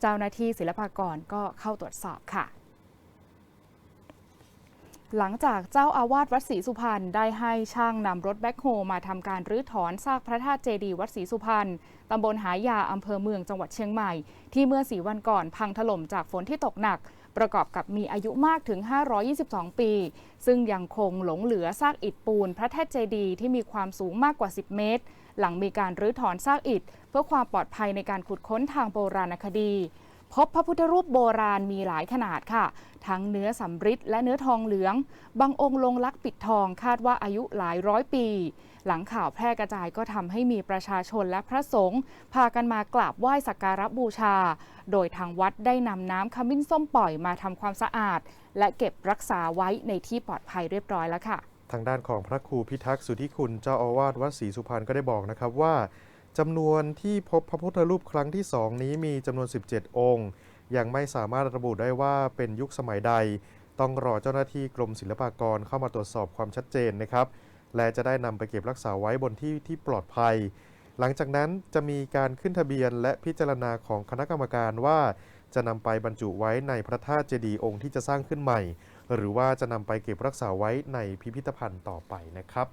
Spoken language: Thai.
เจ้าหน้าที่ศิลปากรก็เข้าตรวจสอบค่ะ หลังจากเจ้าอาวาสวัดศรีสุพรรณได้ให้ช่างนำรถแบ็คโฮมาทำการรื้อถอนซากพระธาตุเจดีย์วัดศรีสุพรรณตำบลหายาอำเภอเมืองจังหวัดเชียงใหม่ ที่เมื่อสีวันก่อนพังถล่มจากฝนที่ตกหนัก ประกอบกับมีอายุมากถึง 522 ปี ซึ่งยังคงหลงเหลือซากอิฐปูน พระธาตุเจดีย์ที่มีความสูงมากกว่า 10 เมตร หลังมีการรื้อถอนซากอิฐ เพื่อความปลอดภัยในการขุดค้นทางโบราณคดี พบพระพุทธรูปโบราณมีหลายขนาดค่ะ ทั้งเนื้อสำริดและเนื้อทองเหลือง บางองค์ลงลักปิดทองคาดว่าอายุหลายร้อยปี หลังข่าวแพร่กระจายก็ทำให้มีประชาชนและพระสงฆ์พากันมากราบไหว้สักการะบูชา โดยทางวัดได้นำน้ำขมิ้นส้มปล่อยมาทำความสะอาด และเก็บรักษาไว้ในที่ปลอดภัยเรียบร้อยแล้วค่ะ ทางด้านของพระครูพิทักษ์สุทธิคุณเจ้าอาวาสวัดศรีสุพรรณก็ได้บอกนะครับว่า จำนวนที่พบพระพุทธรูปครั้งที่สองนี้มีจำนวน 17 องค์ ยังไม่สามารถระบุได้ว่าเป็นยุคสมัยใด ต้องรอเจ้าหน้าที่กรมศิลปากรเข้ามาตรวจสอบความชัดเจนนะครับ และจะได้นำไปเก็บรักษาไว้บนที่ที่ปลอดภัย หลังจากนั้นจะมีการขึ้นทะเบียนและพิจารณาของคณะกรรมการว่าจะนำไปบรรจุไว้ในพระธาตุเจดีย์องค์ที่จะสร้างขึ้นใหม่ หรือว่าจะนำไปเก็บรักษาไว้ในพิพิธภัณฑ์ต่อไปนะครับ